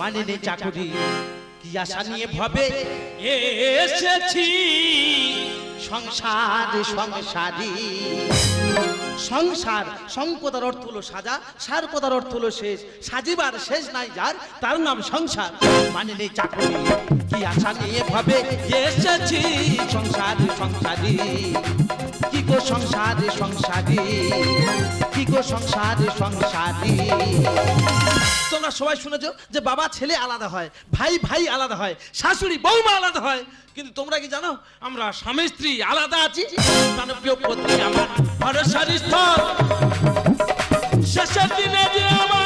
মানে নেই চাকরি। কি আশা নিয়ে ভাবে? এসেছি। সংসার সংসারী। সংসার সংকতার অর্থ হলো সাজা সার কথার অর্থ হলো শেষ। সাজিবার শেষ নাই যার তার নাম সংসার। মানে নেই চাকরি। কি আশা নিয়ে ভাবে? এসেছি। সংসার সংসারী। কি গো সংসার সংসারী? কি গো সংসার সংসারী? তোমরা সবাই শুনেছ যে বাবা, ছেলে আলাদা হয়, ভাই ভাই আলাদা হয়, শাশুড়ি, বৌমা আলাদা হয়। কিন্তু তোমরা কি জানো, আমরা স্বামী, স্ত্রী আলাদা আছি প্রিয় পত্নী আমার। শেষের দিনে আমার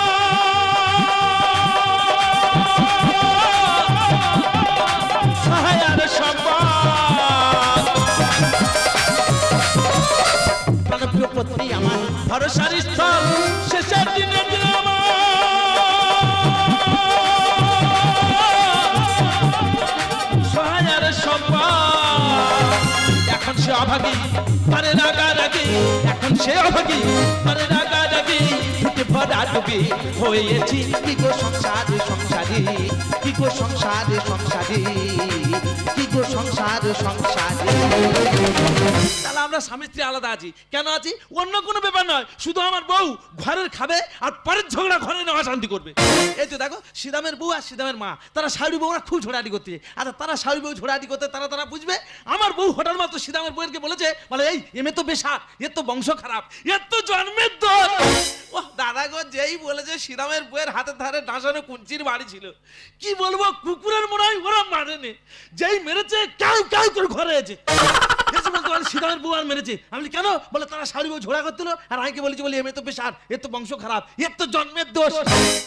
সে অভাগী পারে রাগারাগি ফুটে ভরা ডুবি সংসারী? কি গো সংসারে, সংসারী? কি গো সংসারে তাহলে আমরা স্বামী স্ত্রী আলাদা আছি। কেন আছি? অন্য কোনো ব্যাপার নয়। শুধু আমার বউ ঘরের খাবে আর পরের ঝগড়া ঘরে নেওয়া শান্তি করবে। এই তো দেখো, সিদামের বউ আর সিদামের মা। তারা শাড়ি বউরা খুব ঝোড়াটি করতে। আচ্ছা তারা শাড়ি বউ ঝোড়াটি করতে, তারা তারা বুঝবে? আমার বউ হঠাৎ মাত্র সিদামের বউয়েরকে বলেছে, বলে, এই এমে তো বেশার এর তো বংশ খারাপ, এর তো জন্মের দোষ। ও দাদা গো, যেই বলেছে শ্রীরামের বউয়ের হাতে ধারে ডাঁসানো কুঞ্চির বাড়ি ছিল। কি বলব কুকুরের মনে হয় ওরা মারেনি। যেই মেরেছে কেউ কেউ করে ঘরে আছে। এসে বলতে পারে সীতামের বউ আর মেরেছে। আমি বলি, কেন? বলে তারা শাড়ি বউ ঝোড়া করছিল আর আইকে বলেছি বলি এমনি তো বেশার এর তো বংশ খারাপ এর তো জন্মের দোষ।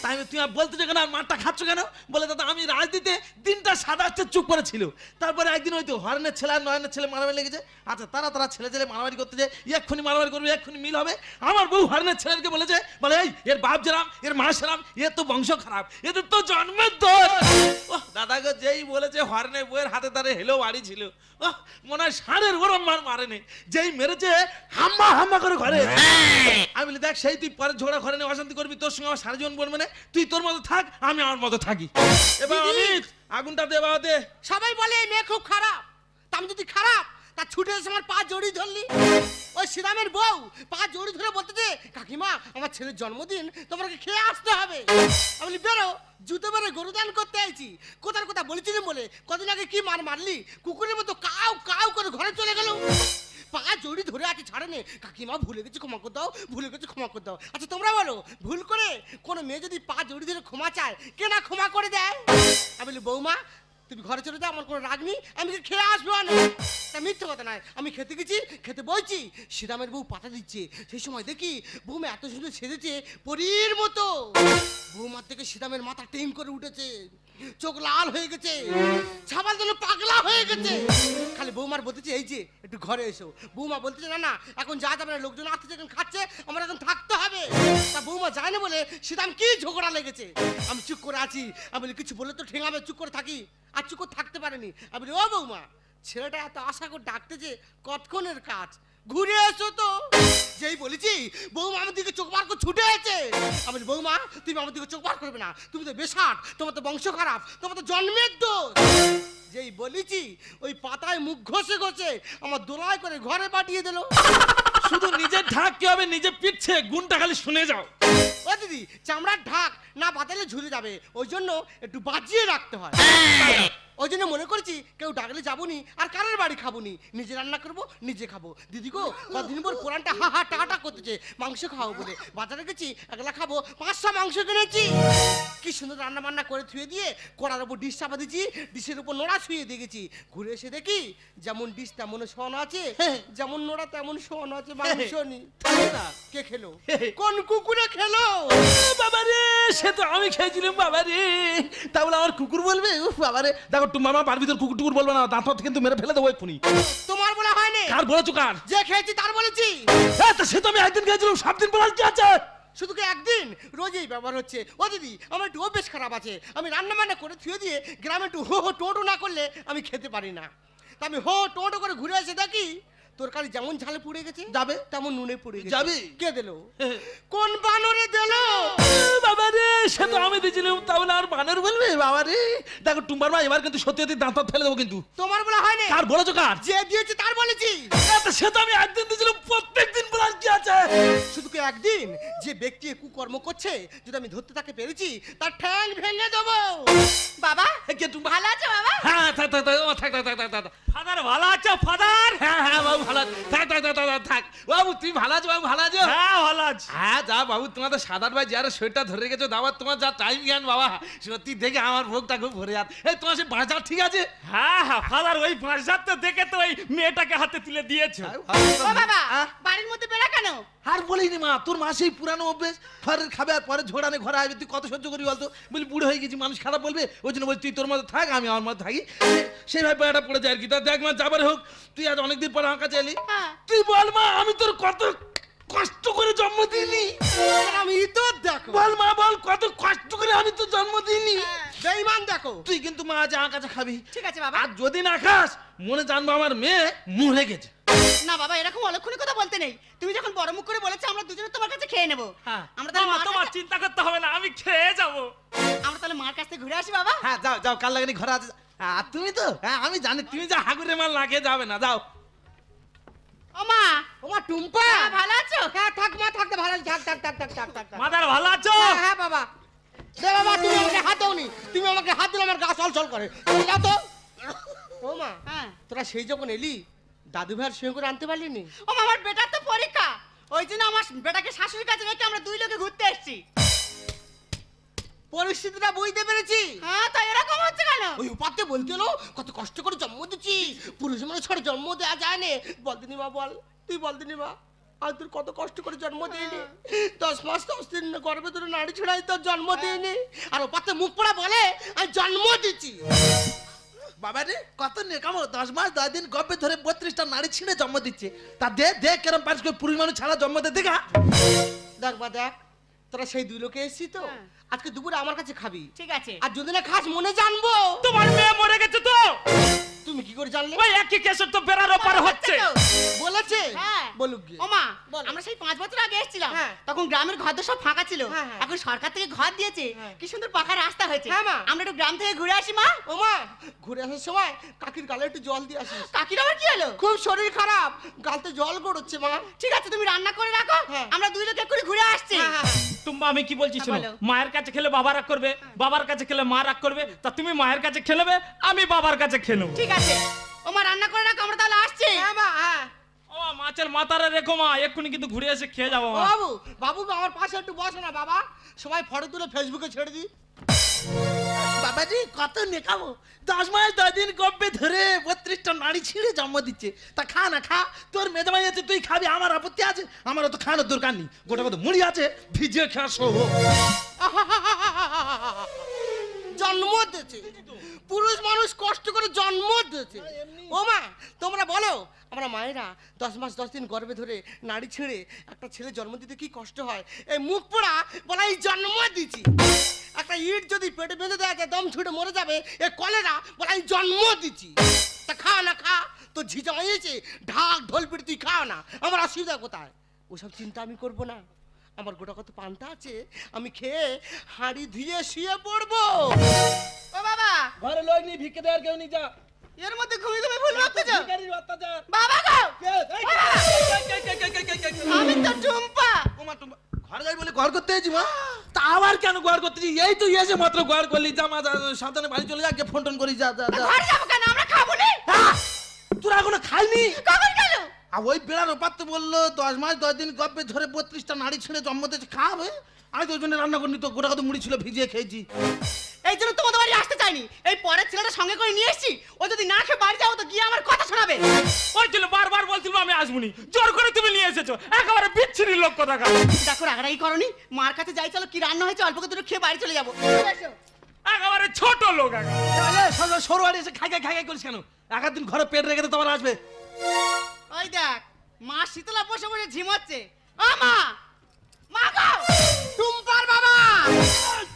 তাই আমি, তুমি আর বলতে কেন? আর মারটা খাচ্ছ কেন? বলে দাদা আমি রাজনীতিতে দিনটা সাদা হচ্ছে চুপ করে ছিল। তারপরে একদিন হয়তো হরনের ছেলে আর নয়নের ছেলে মারামারি লেগেছে। আচ্ছা তারা তারা ছেলে ছেলে মারামারি করতে যায় এক্ষুনি মারামারি করবে এক্ষুনি মিল হবে। আমার বউ হরনের ছেলেকে বলেছে বলে এই এর বাপ যেরাম এর মা সেরাম এর তো বংশ খারাপ এদের তো জন্মের দোষ। ও দাদা যেই বলেছে হরনে বইয়ের হাতে তারে হেলো বাড়ি ছিল। মনে হয় ষাঁড়ের ওরম মার মারেনি। যেই মেরেছে হাম্মা হাম্মা করে ঘরে। আমি বলি দেখ সেই তুই পরে ঝোড়া ঘরে নিয়ে অশান্তি করবি তোর সঙ্গে আমার সারা জীবন বলবে না। তুই তোর মতো থাক আমি আমার মতো থাকি। এবার। অমিত আগুনটা দে বাবা দে। সবাই বলে এই মেয়ে খুব খারাপ। তা আমি যদি খারাপ তা ছুটে এসে আমার পা জড়িয়ে ধরলি? ওই শ্রীরামের বউ পা জড়িয়ে ধরে বলতেছে কাকিমা, আমার ছেলের জন্মদিন, তোমাকে খেয়ে আসতে হবে। আমি বেরো, জুতো বেরো গরু দান করতে আইছি। কোথার কথা বলেছিলি বলে? কদিন আগে কি মার মারলি? কুকুরের মতো কাউ কাউ করে ঘরে চলে গেল। পা জড়ি ধরে আছে, ছাড়ে নে। কাকিমা, ভুলে গেছে, ক্ষমা করে দাও, ভুলে গেছে, ক্ষমা করে দাও। আচ্ছা তোমরা বলো, ভুল করে কোনো মেয়ে যদি পা জড়ি ধরে ক্ষমা চায়, কে না ক্ষমা করে দেয়? আমি বলি, বৌমা, তুমি ঘরে চলে যাও, আমার কোনো রাগ নেই, আমি খেয়ে আসব না? মিথ্যে কথা নয়। আমি খেতে গেছি খেতে বইছি শ্রীরামের বউ পাতা দিচ্ছে। সেই সময় দেখি বৌমা এত সুন্দর সেজেছে পরীর মতো। বৌমার থেকে শ্রীরামের মাথা টেম করে উঠেছে। চোখ লাল হয়ে গেছে ছাবাল যেন পাগলা হয়ে গেছে। খালি বৌমার বলতেছে এই যে একটু ঘরে এসো। বৌমা বলতেছে না না এখন যা যাবে না লোকজন আসতে যখন খাচ্ছে আমার এখন থাকতে হবে। তা বৌমা যায় না বলে শ্রীরাম কি ঝগড়া লেগেছে? আমি চুপ করে আছি। আমি বলি, কিছু বলে তো ঠেঙাবে চুপ করে থাকি। আর চুপ করে থাকতে পারেনি। আমি বলি, ও বৌমা ছেলেটা এত আশা করে ডাকতেছে কতক্ষণের কাজ? ঘুরে এসো তো। যেই বলেছি বৌমা আমার দিকে চোখ বার করে ছুটে আছে আমি বলি, বৌমা তুমি আমার দিকে চোখ বার করবে না। তুমি তো বেশাট তোমার তো বংশ খারাপ তোমার তো জন্মের দোষ। যেই বলেছি ওই পাতায় মুখ ঘষে ঘষে আমার দোলায় করে ঘরে পাঠিয়ে দিল। শুধু নিজের ঢাক কি হবে? নিজে পিটছে গুণটা খালি শুনে যাও। ও দিদি চামড়ার ঢাক না বাতালে ঝুলে যাবে। ওই জন্য একটু বাজিয়ে রাখতে হয়। ওই জন্য মনে করছি কেউ ডাকলে যাব নি আর কারোর বাড়ি খাবনি। নিজে রান্না করব নিজে খাব। দিদি গো কদিন পর পুরানটা হা হা টাটা করতেছে। মাংস খাওয়াবো বলে। বাজারে গেছি একলা খাব। পাঁচশো মাংস কিনেছি। কি সুন্দর রান্না বান্না করে থুয়ে দিয়ে কড়ার উপর ডিশ চাপা দিয়েছি ডিশের উপর নোড়া শুয়ে দিয়ে গেছি। ঘুরে এসে দেখি যেমন ডিশ তেমন শোয়ানো আছে যেমন নোড়া তেমন শোয়ানো আছে মাংস নি কে খেলো? কোন কুকুরে খেলো? বাবা রে সে তো আমি খেয়েছিলাম বাবা রে তা বলে আমার কুকুর বলবে? বাবা রে দেখো মামা বাড়ির ভিতর কুকুর টুকুর বলবে না দাঁত ফাত কিন্তু মেরে ফেলে দেবো এক্ষুনি। তোমার বলা হয়নি? কার বলেছ কার? যে খেয়েছি তার বলেছি। হ্যাঁ তো সে তো আমি একদিন খেয়েছিলাম সাত দিন পর কি আছে। শুধু কি একদিন? রোজই ব্যবহার হচ্ছে। ও দিদি আমার একটু অভ্যেস খারাপ আছে। আমি রান্না বান্না করে থুয়ে দিয়ে গ্রামে একটু হো হো টোটো না করলে আমি খেতে পারি না। তা আমি হো টোটো করে ঘুরে এসে দেখি তরকারি যেমন ঝালে পুড়ে গেছে যাবে। তেমন নুনে পুড়ে গেছে। যাবে? কে দিলো? কোন বানরে দিলো? বাবা রে সে তো আমি দিয়েছিলাম তাহলে আর বানর বলবে? বাবা রে দেখো টুম্বার মা এবার কিন্তু সত্যি সত্যি দাঁত ফেলে দেবো কিন্তু। তোমার বলা হয়নি? কার বলেছ কার? যে দিয়েছে তার বলেছি। সে তো আমি একদিন দিয়েছিলাম প্রত্যেক দিন বলার কি আছে? শুধু কি একদিন? যে ব্যক্তি কুকর্ম করছে যদি আমি ধরতে তাকে পেরেছি তার ঠ্যাং ভেঙে দেবো। বাবা কে টুম্বা? ভালো আছো বাবা? হ্যাঁ থাক থাক থাক থাক থাক থাক থাক থাক। ফাদার ভালো আছো ফাদার? হ্যাঁ হ্যাঁ বাবু। ভালো থাক থাক থাক থাক, থাক, থাক বাবু তুমি ভালো আছো? বাবু ভালো আছো? হ্যাঁ ভালো আছি। হ্যাঁ যা বাবু তোমাদের সাদার ভাই যারা শরীরটা ধরে রেখেছো দাবার তোমার যা টাইম জ্ঞান বাবা সত্যি দেখে আমার ভোগটা খুব ভরে যাচ্ছে। এই তোমার সে বাজার ঠিক আছে? হ্যাঁ হ্যাঁ ফাদার ওই বাঁশঝার তো দেখে তো ওই মেয়েটাকে হাতে তুলে দিয়েছ। বাবা বাড়ির মধ্যে বেড়া কেন? আর বলিনি মা তোর মা সেই পুরানো অভ্যেস। ঘরের খাবে আর পরে ঝোড়ানে ঘরে আসবে তুই কত সহ্য করি বলতো? বলি বুড়ো হয়ে গেছি মানুষ খারাপ বলবে? ওই জন্য বলি তুই তোর মতো থাক আমি আমার মতো থাকি। সেইভাবে পড়ে যায় আর কি। তা দেখ মা যাবার হোক তুই আজ অনেকদিন পরে আমার কাছে এলি হ্যাঁ। তুই বল মা আমি তোর কত কষ্ট করে জন্ম দিইনি। আমি তো দেখো। বল মা বল কত কষ্ট করে আমি তো জন্ম দিইনি। বেইমান দেখো। তুই কিন্তু মা আজ আমার কাছে খাবি। ঠিক আছে বাবা। আর যদি না খাস মনে জানব আমার মেয়ে মরে গেছে না বাবা এরকম অলক্ষণী কথা বলতে নেই। তুমি যখন বড় মুখ করে বলেছ আমরা দুজনে তোমার কাছে খেয়ে নেব। হ্যাঁ। আমরা তাহলে মার তোমার চিন্তা করতে হবে না আমি খেয়ে যাব। আমরা তাহলে মার কাছ থেকে ঘুরে আসি বাবা। হ্যাঁ যাও যাও কাল লাগানি ঘরে আছে আর তুমি তো? হ্যাঁ আমি জানি তুমি যা হাগুরে মাল খেয়ে যাবে না যাও। ও মা তোমার টুম্পা। হ্যাঁ, ভালো আছো? হ্যাঁ থাক মা থাকতে ভালো আছে, থাক থাক থাক থাক থাক থাক থাক। মাদার ভালো আছো? হ্যাঁ বাবা। দে বাবা তুমি আমাকে হাত দাওনি। তুমি আমাকে হাত দিলে আমার গা করে। তুমি যাও তো। ও মা হ্যাঁ। তোরা সেই যখন এলি দাদু ভাইয়ের সঙ্গে করে আনতে পারলি নি ও মা আমার বেটার তো পরীক্ষা। ওই জন্য আমার বেটাকে শাশুড়ির কাছে রেখে আমরা দুই লোকে ঘুরতে এসেছি। পরিস্থিতিটা বুঝতে পেরেছি। হ্যাঁ তো এরকম হচ্ছে কেন? ওই উপাতে বলতে হলো কত কষ্ট করে জন্ম দিচ্ছি পুরুষ মানুষ ছাড়া জন্ম দেওয়া যায় না। বল দিনি মা বল। তুই বল দিনি মা। আর তোর কত কষ্ট করে জন্ম দিইনি। দশ মাস দশ দিন গর্ভে তোর নাড়ি ছড়াই তোর জন্ম দিইনি। আর ওপাতে মুখ পড়া বলে আমি জন্ম দিচ্ছি। বাবা রে কত নেকামো দশ মাস দশ দিন গর্ভে ধরে বত্রিশটা নারী ছিঁড়ে জন্ম দিচ্ছে। তা দে দেখ কেরম পারিস করে পুরুষ মানুষ ছাড়া জন্ম দে দেখা দেখ বা দেখ। তোরা সেই দুই লোকে এসেছি তো? হ্যাঁ। আজকে দুপুরে আমার কাছে খাবি। ঠিক আছে। আর যদি না খাস মনে জানব। তোমার মেয়ে মরে গেছে তো? তুমি কি করে জানলে? ওই একই কেসের তো বেড়ার ওপার হচ্ছে। বলেছে? হ্যাঁ। বলুক গিয়ে। ও মা বল। আমরা সেই পাঁচ বছর আগে এসেছিলাম। হ্যাঁ। তখন গ্রামের ঘর তো সব ফাঁকা ছিল। হ্যাঁ, হ্যাঁ। এখন সরকার থেকে ঘর দিয়েছে। হ্যাঁ। কি সুন্দর পাকা রাস্তা হয়েছে। হ্যাঁ, মা। আমরা একটু গ্রাম থেকে ঘুরে আসি মা। ও মা ঘুরে আসার সময় কাকির গালে একটু জল দিয়ে আসিস। কাকির আবার কি হলো? খুব শরীর খারাপ। গালতে জল গড়চ্ছে মা। ঠিক আছে তুমি রান্না করে রাখো। হ্যাঁ। আমরা দুই লোক করে ঘুরে আসছি। হ্যাঁ, হ্যাঁ, হ্যাঁ। আমি কি বলছি হ্যাঁ, শোনো? মায়ের কাছে খেলে বাবা রাগ করবে বাবার কাছে খেলে মা রাগ করবে। তা তুমি মায়ের কাছে খেলবে আমি বাবার কাছে খেলব। ঠিক আছে ও মা রান্না করে রাখো আমরা তাহলে আসছি। হ্যাঁ মা হ্যাঁ। ও মাছের মাথারে রেখো মা এক্ষুনি কিন্তু ঘুরে এসে খেয়ে যাব মা। বাবু বাবু আমার পাশে একটু বসো না বাবা। সবাই ফটো তুলে ফেসবুকে ছেড়ে দিই। বাবাজি কত নেকামো দশ মাস দশ দিন গর্ভে ধরে বত্রিশটা নারী ছিঁড়ে জন্ম দিচ্ছে। তা খা না খা। তোর মেজামাই আছে তুই খাবি আমার আপত্তি আছে। আমার তো খাওয়ানোর দরকার নেই। গোটা কত মুড়ি আছে ভিজিয়ে খাওয়া সহ জন্ম দিয়েছে। পুরুষ মানুষ কষ্ট করে জন্ম দিয়েছে। ও মা তোমরা বলো আমরা মায়েরা দশ মাস দশ দিন গর্ভে ধরে নাড়ি ছেড়ে একটা ছেলে জন্ম দিতে কি কষ্ট হয়? এই মুখ পোড়া বলা এই জন্ম দিচ্ছি একটা ইট যদি পেটে বেঁধে যায় দম ছুটে মরে যাবে এ কলেরা বলা এই জন্ম দিচ্ছি তা খা না খা তো ঝিঝা হয়েছে ঢাক ঢোল পিটে তুই খা না আমার অসুবিধা কোথায়? ওসব চিন্তা আমি করব না। আমার গোটা কত পান্তা আছে আমি খেয়ে হাড়ি ধুয়ে শুয়ে পড়ব। ও বাবা! ঘরে লোক নেই ভিক্ষে দেওয়ার কেউ নি যা। এর মধ্যে ঘুমিয়ে তুমি ভুল ভাবতে যাও ভিখারির অত্যাচার। বাবা গো! আমি তো টুম্পা। ওমা টুম্পা। ঘর যাই বলে ঘর করতে যাই মা? তা আবার কেন ঘর করতে যাই এই তো এসে মাত্র ঘর করলি যা মা সাবধানে বাড়ি চলে যা কে ফোন টোন করি যা যা। ঘর যাব কেন? আমরা খাব না? হ্যাঁ? তোরা এখনও খাইনি? কখন গেল? আর ওই বেড়ার ওপার তো বলল দশ মাস দশ দিন গপ্পে ধরে বত্রিশটা নাড়ি ছেড়ে জন্ম দিয়েছে খাবে আমি তো ওই জন্য রান্না করিনি তো গোটা কত মুড়ি ছিল ভিজিয়ে খেয়েছি। এই জন্য তোমাদের বাড়ি আসতে চাইনি। এই পরের ছেলেটা সঙ্গে করে নিয়ে এসেছি ও যদি না খেয়ে বাড়ি যাও তো গিয়ে আমার কথা শোনাবে। ওই ছিল বারবার বলছিল আমি আসবনি। জোর করে তুমি নিয়ে এসেছ একেবারে বিচ্ছিরি লোক কথা দেখো রাগারাগি করনি মার কাছে যাই চলো কি রান্না হয়েছে অল্প করে খেয়ে বাড়ি চলে যাব। একেবারে ছোট লোক একেবারে। সরু বাড়ি এসে খাই খাই খাই খাই করিস কেন? এক ঘরে পেট রেখে তো তোমার আসবে। ওই দেখ মা শীতলা বসে বসে ঝিমাচ্ছে ও মা! গো! টুম্পার বাবা!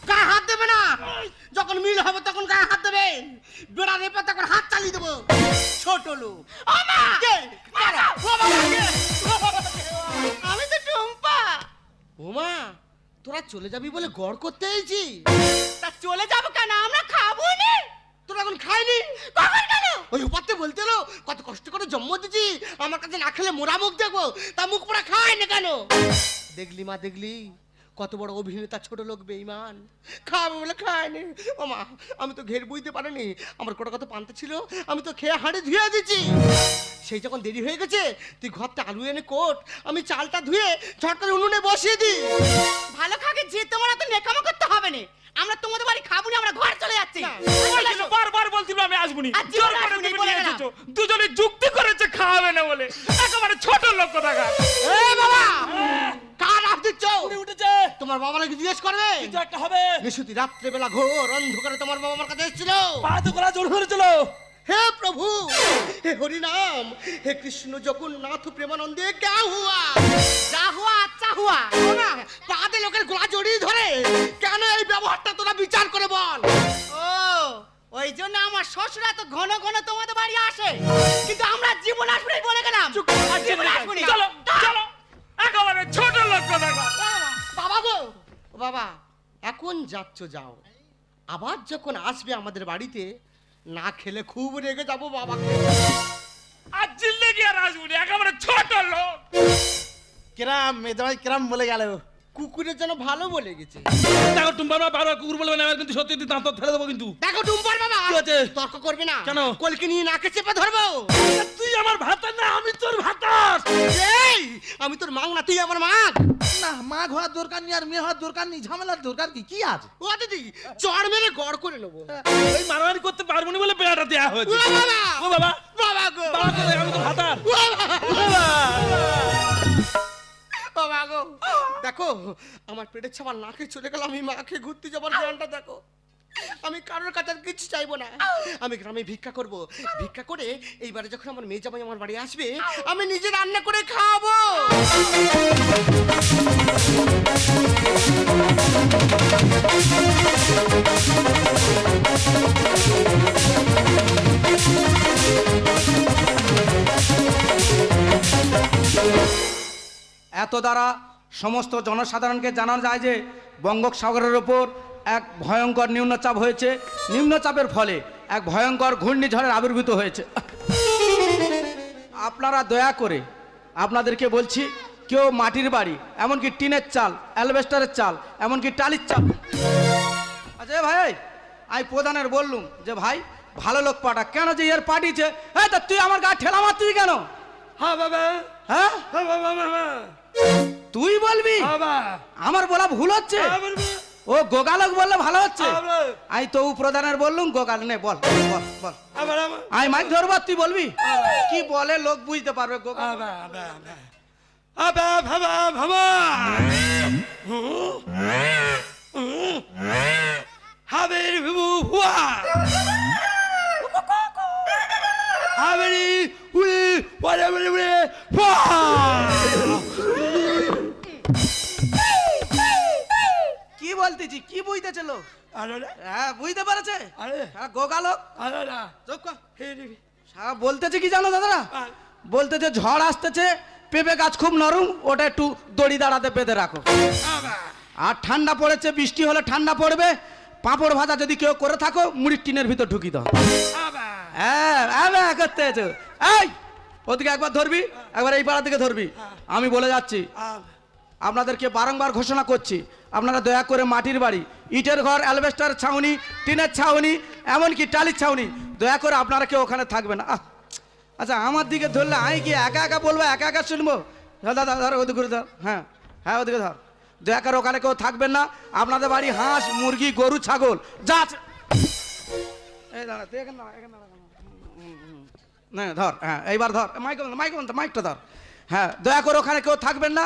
গায়ে হাত দেবে না। যখন মিল হবে তখন গায়ে হাত দেবে। বেড়া রেপে তখন হাত চালিয়ে দেবো। ছোট লোক। আমা কে? আমি তো টুম্পা। ওমা তোরা চলে যাবি বলে গড় করতে এসেছি তা চলে যাব কেন? আমরা খাব নি। তোরা এখন খাইনি কখন কেন? ওই উপাতে বলতে এলো কত কষ্ট করে জন্ম দিচ্ছি আমার কাছে না খেলে মোরা মুখ দেখব তা মুখ পোড়া খায় না কেন? দেখলি মা দেখলি? কত বড় অভিনেতা ছোট লোক বেইমান খাবে বলে খায়নি ও মা আমি তো ঘের বুঝতে পারিনি। আমার কত কত পান্তা ছিল আমি তো খেয়ে হাঁড়ি ধুয়ে দিচ্ছি সেই যখন দেরি হয়ে গেছে তুই ঘরটা আলু এনে কোট আমি চালটা ধুয়ে ঝট করে উনুনে বসিয়ে দিই। ভালো খাকে যে তোমার তো নেকামো করতে হবে না। আমরা তোমাদের বাড়ি খাব না আমরা ঘর চলে যাচ্ছি। বারবার বলছিল আমি আসব না। জোর করে তুমি বলে নিয়ে এসেছ। দুজনে যুক্তি করেছে খাওয়াবে না বলে। একেবারে ছোট লোক কথা এ বাবা! কার আপ দিচ্ছ উঠেছে। তোমার বাবা নাকি জিজ্ঞেস করবে? কিছু একটা হবে। নিশুতি রাত্রেবেলা ঘোর অন্ধকারে তোমার বাবা আমার কাছে এসেছিল। পা তো করা জোর করেছিল। হে প্রভু হে হরিনাম হে কৃষ্ণ জগন্নাথ প্রেমানন্দে ক্যা হুয়া যা হুয়া আচ্ছা হুয়া না পাদে লোকের গোলা জড়িয়ে ধরে কেন এই ব্যবহারটা তোরা বিচার করে বল? ও ওই জন্য আমার শ্বশুরা তো ঘন ঘন তোমাদের বাড়ি আসে। কিন্তু আমরা জীবন আসব বলে গেলাম। জীবন আসব। চলো চলো। একেবারে ছোট লোক বাবা গো। বাবা এখন যাচ্ছ যাও। আবার যখন আসবে আমাদের বাড়িতে না খেলে খুব রেগে যাব বাবাকে আর জিল্লে কি আর আসবনি একেবারে ছোট লোক। কিরাম মেজামাই কিরাম বলে গেল। কুকুরের জন্য ভালো বলে গেছে। দেখো টুম্পা বাবা বারবার কুকুর বলবে না এবার কিন্তু সত্যি সত্যি দাঁত ফেলে দেবো কিন্তু। দেখো টুম্পার বাবা কি হয়েছে? তর্ক করবে না। কেন? কলকে নিয়ে নাকে চেপে ধরবো। তুই আমার ভাতার না আমি তোর ভাতার। এই আমি তোর মাং না তুই আমার মাগ না মা হওয়ার দরকার নেই আর মেয়ে হওয়ার দরকার নেই ঝামেলার দরকার কি? কি আছে? ও দিদি চড় মেরে গড় করে নেব। ওই মারামারি করতে পারব না বলে বেড়াটা দেওয়া ও হয়েছে বাবা ও বাবা। বাবা গো। বাবা আমি তো ভাতার। ও বাবা। দেখো আমার পেটের নাকে চলে গেল আমি মাকে ঘুরতে যাবার দেখো। আমি কারোর কাছে আর কিছু চাইব না। আমি গ্রামে ভিক্ষা করব। ভিক্ষা করে এইবারে যখন আমার মেয়ে জামাই আমার বাড়ি আসবে আমি নিজে রান্না করে খাওয়াবো। এত দ্বারা সমস্ত জনসাধারণকে জানানো যায় যে বঙ্গোপসাগরের ওপর এক ভয়ঙ্কর নিম্নচাপ হয়েছে। নিম্নচাপের ফলে এক ভয়ঙ্কর ঘূর্ণিঝড়ের আবির্ভূত হয়েছে। আপনারা দয়া করে আপনাদেরকে বলছি কেউ মাটির বাড়ি এমনকি টিনের চাল অ্যালবেস্টারের চাল এমনকি টালির চাল। আচ্ছা ভাই আমি প্রধানের বললুম যে ভাই ভালো লোক পাঠা কেন যে এর পাঠিয়েছে? হ্যাঁ তা তুই আমার গা ঠেলা মারতিস কেন? হ্যাঁ বাবা। হ্যাঁ? হ্যাঁ বাবা বাবা। তুই বলবি? আমার বলা ভুল হচ্ছে? হ্যাঁ ও গোগালক বললে ভালো হচ্ছে। আমি তো প্রধানের বললুম গোগাল নে বল বল বল। আমি মাইক ধরবো তুই বলবি? কি বলে লোক বুঝতে পারবে গোগাল? আবা আবা আবা আবা ভাবা ভাবা। হাবের ভিবু হুয়া ওরে কি বলতেছি? কি বুঝতেছে লোক? হ্যাঁ বুঝতে পারছে? আরে। হ্যাঁ গোগালক আরে না। চুপ কর। হে রে। সারা বলতেছে কি জানো দাদা আ- বলতেছে ঝড় আসতেছে পেঁপে গাছ খুব নরম ওটা একটু দড়ি দাঁড়াতে বেঁধে রাখো। আর। ঠান্ডা পড়েছে বৃষ্টি হলে ঠান্ডা পড়বে পাঁপড় ভাজা যদি কেউ করে থাকো মুড়ির টিনের ভিতর ঢুকি দাও। হ্যাঁ হ্যাঁ করতে আছো এই, ওদিকে একবার ধরবি, একবার এই ধরবি। আমি বলে যাচ্ছি, আপনাদেরকে বারংবার ঘোষণা করছি, আপনারা দয়া করে মাটির বাড়ি, ইটের ঘর, অ্যালবেস্টার ছাউনি, টিনের ছাউনি, এমনকি টালির ছাউনি, দয়া করে আপনারা কেউ ওখানে থাকবেন আহ আচ্ছা আমার দিকে ধরলে আমি কি একা একা বলব, একা একা শুনব? দাদা ধর ওদিকে ধর হ্যাঁ হ্যাঁ ওদিকে ধর। দয়া করে ওখানে কেউ থাকবেন না, আপনাদের বাড়ি হাঁস, মুরগি, গরু, ছাগল, যা এই দাঁড়া। ধর হ্যাঁ এইবার ধর, মাইক মাইক মাইকটা ধর। হ্যাঁ দয়া করে ওখানে কেউ থাকবেন না।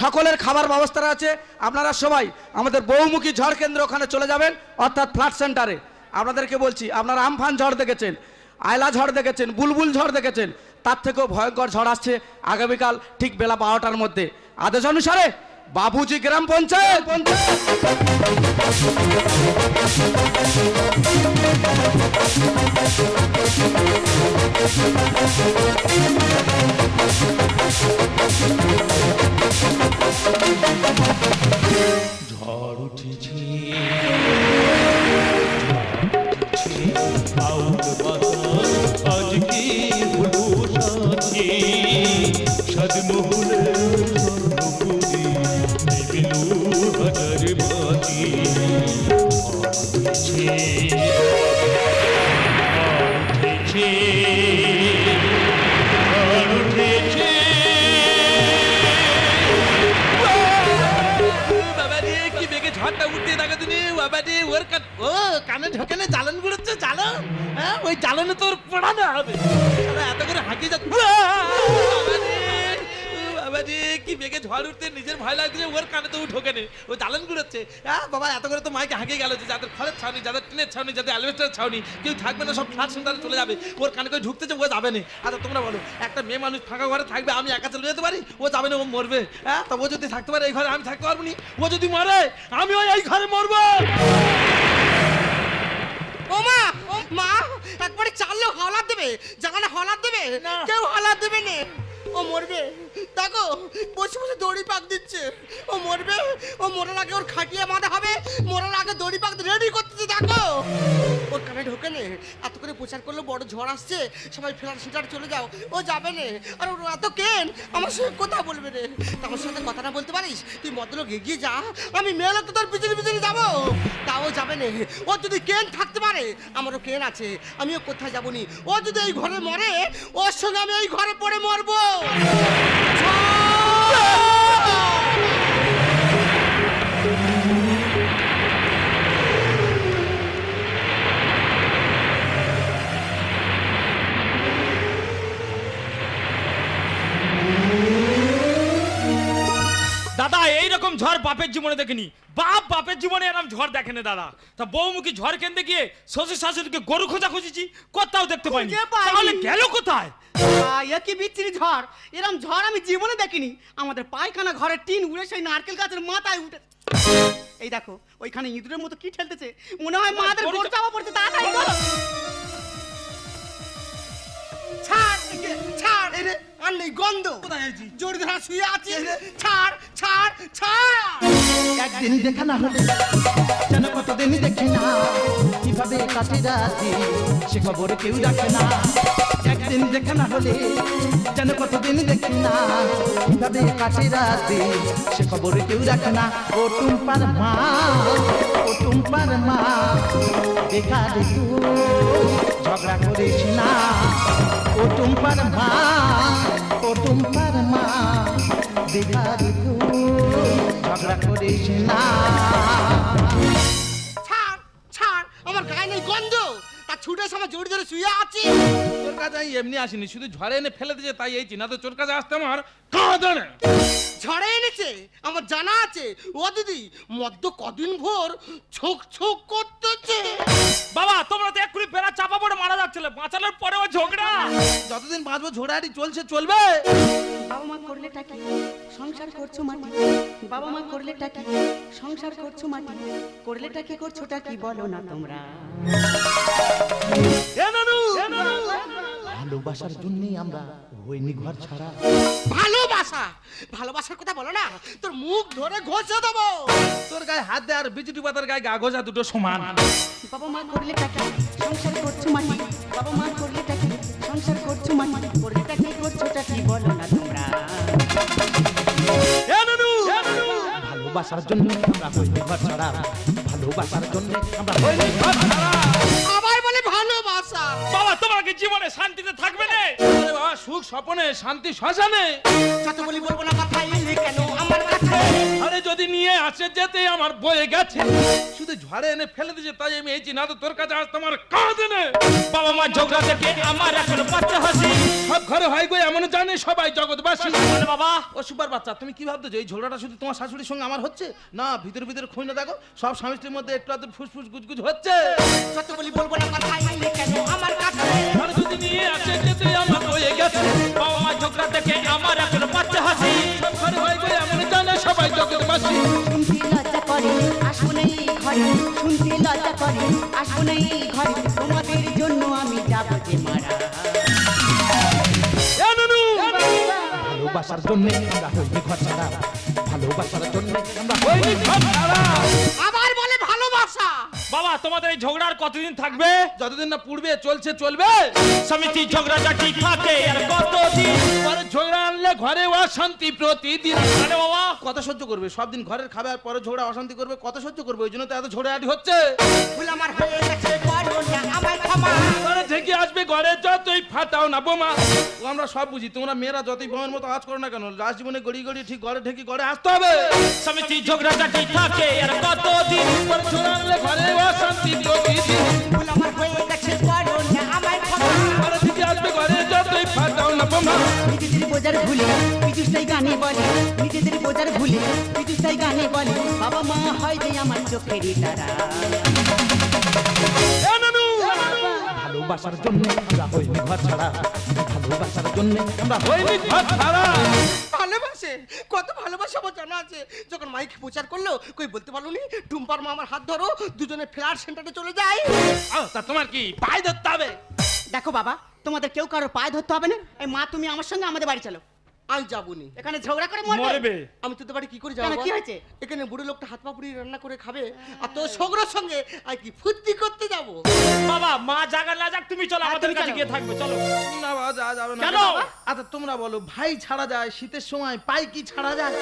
সকলের খাবার ব্যবস্থা আছে আপনারা সবাই আমাদের বহুমুখী ঝড় কেন্দ্র ওখানে চলে যাবেন, অর্থাৎ ফ্ল্যাট সেন্টারে। আপনাদেরকে বলছি, আপনারা আমফান ঝড় দেখেছেন, আয়লা ঝড় দেখেছেন, বুলবুল ঝড় দেখেছেন, তার থেকেও ভয়ঙ্কর ঝড় আসছে আগামীকাল ঠিক বেলা বারোটার মধ্যে। আদেশ অনুসারে বাবুজি গ্রাম পঞ্চায়েত। ঝড় উঠেছে। আজকে কানে ঢোকানে জ্বালন গুড়োচ্ছে জ্বালন হ্যাঁ ওই জ্বালনে তোর পড়ানো হবে। শালা এত করে হাঁকি যা বাবা রে কি বেগে ঝড় উঠতে নিজের ভয় লাগছে, ওর কানে তো ঢোকে নে। ও জ্বালন গুড়োচ্ছে হ্যাঁ বাবা, এত করে তো মাইকে হাঁকে গেল যে, যাদের খড়ের ছাউনি, যাদের টিনের ছাউনি, যাদের অ্যালবেস্টারের ছাউনি, কেউ থাকবে না, সব ফ্ল্যাট সেন্টারে চলে যাবে। ওর কানে করে ঢুকতেছে ও যাবে না। আচ্ছা তোমরা বলো, একটা মেয়ে মানুষ ফাঁকা ঘরে থাকবে, আমি একা চলে যেতে পারি? ও যাবে না, ও মরবে। হ্যাঁ তা ও যদি থাকতে পারে, এই ঘরে আমি থাকতে পারব নি। ও যদি মরে আমি ওই এই ঘরে মরবো। ও মা ও মা একবারে চাললে হলার দেবে জানালে হলার দেবে কেউ হলার দেবে না। ও মরবে। দেখো, বসে বসে দড়ি পাক দিচ্ছে। ও মরবে, ও মরার আগে ওর খাটিয়ে বাঁধা হবে, মরার আগে দড়ি পাক রেডি করতেছে, দেখো। ওর কানে ঢোকে নে, এত করে প্রচার করল, বড় ঝড় আসছে, সবাই ফেরার সিটার চলে যাও। ও যাবে নে। আর ওর এত কেন? আমার সঙ্গে কথা বলবে রে আমার সাথে কথা না বলতে পারিস? তুই মদ্যলোক এগিয়ে যা, আমি মেয়েলোক তো তোর পিছনে পিছনে যাব। তাও যাবে না। ও যদি কেন থাকতে পারে, আমারও কেন আছে? আমিও কোথায় যাব নি? ও যদি এই ঘরে মরে, ওর সঙ্গে আমি এই ঘরে পড়ে মরবো। Joe. দাদা এইরকম ঝড় বাপের জীবনে দেখিনি। বাপ বাপের জীবনে এরকম ঝড় দেখেনি দাদা। তা বউমুখী ঝড় কেন্দ্রে গিয়ে শ্বশুর শাশুড়িকে গরু খোঁজা খুঁজেছি কোথাও দেখতে পাইনি। খুঁজে পাইনি। তাহলে গেল কোথায়? এ কি বিচ্ছিরি ঝড়? এরম ঝড় আমি জীবনে দেখিনি। আমাদের পায়খানা ঘরের টিন উড়ে সেই নারকেল গাছের মাথায় উঠে এই দেখো ওইখানে ইঁদুরের মতো কি ঠেলতেছে? মনে হয় মাদের গরু চাপা পড়ছে তাড়াতাড়ি আর নেই গন্ধ। কোথায় আছি? ধরা শুয়ে আছি ছাড় ছাড় ছাড়। একদিন দেখা না হলে যেন কতদিন দেখে না কীভাবে কাটে রাতি সে খবর কেউ রাখে না। একদিন দেখা না হলে যেন কতদিন দেখি না কীভাবে কাটে রাতি সে খবর কেউ রাখে না। ও টুম্পার মা ও টুম্পার মা বেকার তুই ঝগড়া করিস না। ও টুম্পার মা বেকার তুই ঝগড়া করিস না ছাড় ছাড় আমার গায়ে নেই গন্ধ। তা ছুটে এসে আমার জড়ি শুয়ে আছি। তোর কাছে আমি এমনি আসিনি শুধু ঝড়ে এনে ফেলে দিয়েছে তাই এইছি না তো তোর কাছে আসতে আমার কাঁদে ঝড়ে এনেছে আমার জানা আছে। ও দিদি মদ্য কদিন ভোর ছোক ছোক করতেছে। বাবা তোমরা তো এক্ষুনি বেড়া চাপা পড়ে মারা যাচ্ছিল বাঁচানোর পরেও ঝগড়া। যতদিন বাঁচবো ঝোড়াহাটি চলছে চলবে। বাবা মা করলে টাকি সংসার করছ মাটি? বাবা মা করলে টাকি সংসার করছ মাটি? করলে টাকি করছ টাকি বলো না তোমরা? ভালোবাসার জন্যই আমরা হইনি ঘর ছাড়া। ভালোবাসা? ভালোবাসার কথা বলো না। তোর মুখ ধরে ঘষে দেবো। তোর গায়ে হাত দে আর বিজুটি পাতার গায়ে গা গোজা দুটো সমান। বাবা মা করলে টাকি সংসার করছ মাটি? বাবা মা করলে টাকি সংসার করছ মাটি? করলে টাকি করছ টাকি বলো না ভালোবাসার জন্য আমরা হইনি ঘর ছাড়া ভালোবাসার জন্য আমরা হইনি ঘর ছাড়া। বাবা তোমরা কি জীবনে শান্তিতে থাকবে না। আরে বাবা সুখ স্বপনে শান্তি শ্মশানে। যত বলি বলব না কথা এলি কেন আমার কাছে? আরে যদি নিয়ে আসে যেতে আমার বয়ে গেছে। শুধু ঝড়ে এনে ফেলে দিয়েছে তাই আমি এইছি না তো তোর কাছে আসতে আমার কাঁদে না বাবা মা ঝগড়া দেখে আমার এখন বাচ্চা হাসি। সব ঘরে হয় গো এমন জানে সবাই জগৎবাসী। বাবা ও সুপার বাচ্চা তুমি কি ভাবছ যে এই ঝগড়াটা শুধু তোমার শাশুড়ির সঙ্গে আমার হচ্ছে? না ভিতরে ভিতরে খুঁজে দেখো সব স্বামী স্ত্রীর মধ্যে একটু আধটু ফুসফুস গুজগুজ হচ্ছে। যত বলি বলব না কথা কেন আমার কাছে যদি নিয়ে আসে যেতে আমার বয়ে গেছে। বাবা মা ঝগড়া দেখে আমার এখন বাচ্চা হাসি। সব ঘরে হয় গো জানে সবাই জগৎবাসী শুনতে লজ্জা করে আসুন এই ঘরে। শুনতে লজ্জা করে আসুন না এই ঘরে। তোমাদের জন্য আমি যাব যে মারা। ভালোবাসার জন্য আমরা হইনি ঘর ছাড়া। ভালোবাসার জন্য আমরা হয়নি ঘর ছাড়া। আবার ভালোবাসা। বাবা তোমাদের এই ঝগড়া আর কতদিন থাকবে? যতদিন না পূর্বে চলছে চলবে। সমিতি থাকে আর কতদিন পরে ঝগড়া আনলে ঘরে অশান্তি প্রতিদিন? আরে বাবা। কত সহ্য করবে সব দিন ঘরের খাবে আর পরে ঝগড়া অশান্তি করবে কত সহ্য করবে ওই জন্য তো এত ঝগড়াঝাটি হচ্ছে। ভুল আমার হয়ে গেছে করো আমায় ক্ষমা। ঘরে থেকে আসবে ঘরে যতই ফাটাও না বোমা। ও আমরা সব বুঝি তোমরা মেয়েরা যতই বোমের মতো আজ করো না কেন লাস্ট জীবনে গড়ি গড়ি ঠিক ঘরে ঠেকি ঘরে আসতে হবে। সমিতি ঝগড়াঝাটি থাকে আর কতদিন পরে ঝগড়া আনলে ঘরে অশান্তি ঘরে থেকে আসবে ঘরে যতই ফাটাও না বোমা। নিজেদের বোঝার ভুলে পিজুসটাই গানে বলে নিজেদের বোঝার ভুলে পিজুসটাই গানে বলে বাবা মা হয় যে আমার চোখেরই তারা ভালোবাসার জন্য আমরা হইনি ঘর ছাড়া। ভালোবাসার জন্য আমরা হইনি ঘর ছাড়া। ভালোবাসে? কত ভালোবাসা আমার জানা আছে। যখন মাইক প্রচার করল কই বলতে পারল নি? টুম্পার মা আমার হাত ধরো দুজনে ফ্ল্যাট সেন্টারে চলে যাই। তা তোমার কি পায়ে ধরতে হবে? দেখো বাবা তোমাদের কেউ কারোর পায়ে ধরতে হবে না। এই মা তুমি আমার সঙ্গে আমাদের বাড়ি চলো। আমি যাবনি। এখানে ঝগড়া করে মরবে? আমি তোদের বাড়ি কি করে যাব কি হয়েছে? এখানে বুড়ো লোকটা হাত পা পুড়িয়ে রান্না করে খাবে আর তোর সগরের সঙ্গে আর কি ফুর্তি করতে যাব? বাবা মা জাগা না যাক তুমি চলো আমাদের কাছে গিয়ে থাকবে চলো। না বাবা যাবে না। কেন? আচ্ছা তোমরা বলো ভাই ছাড়া যায় শীতের সময় পাই কি ছাড়া যায়?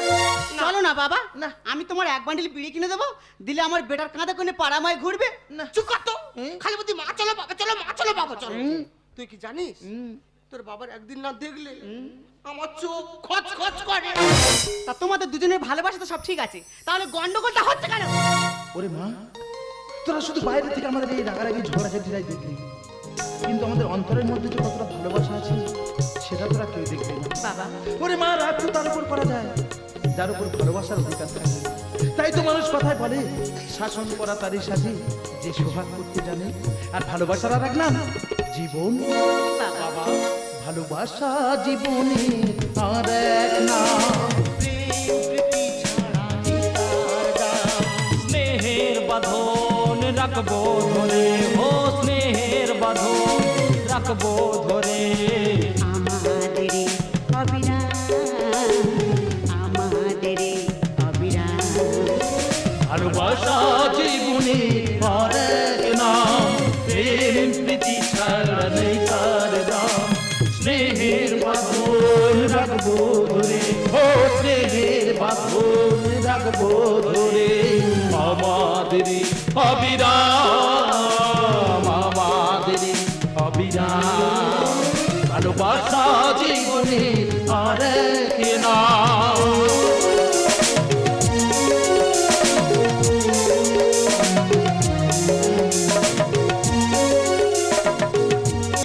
চলো না বাবা। না। আমি তোমার এক বান্ডিল বিড়ি কিনে দেবো দিলে আমার বেটার কাঁধে কোনে পাড়ামায় ঘুরবে। না। চুপ কর তো। খালি বলছি মা চলো বাবা চলো মা চলো বাবা চলো। তুই কি জানিস? তোর বাবার একদিন না দেখলে আমার চোখ খচ খচ করে। তা তোমাদের দুজনের ভালোবাসা তো সব ঠিক আছে। তাহলে গন্ডগোলটা হচ্ছে কেন? ওরে মা তোরা শুধু বাইরে থেকে আমাদের এই রাগারাগি ঝগড়াঝাটিরাই দেখবি কিন্তু আমাদের অন্তরের মধ্যে যে কতটা ভালোবাসা আছে সেটা তোরা কেউ দেখবে না। বাবা। ওরে মা রাগ তো তার উপর করা যায়। যার উপর ভালোবাসার অধিকার থাকে। তাই তো মানুষ কথায় বলে শাসন করা তারই সাথে যে সোহাগ করতে জানে। আর ভালোবাসার আর এক নাম জীবন। বাবা। ভালোবাসা জীবনে আর এক নাম।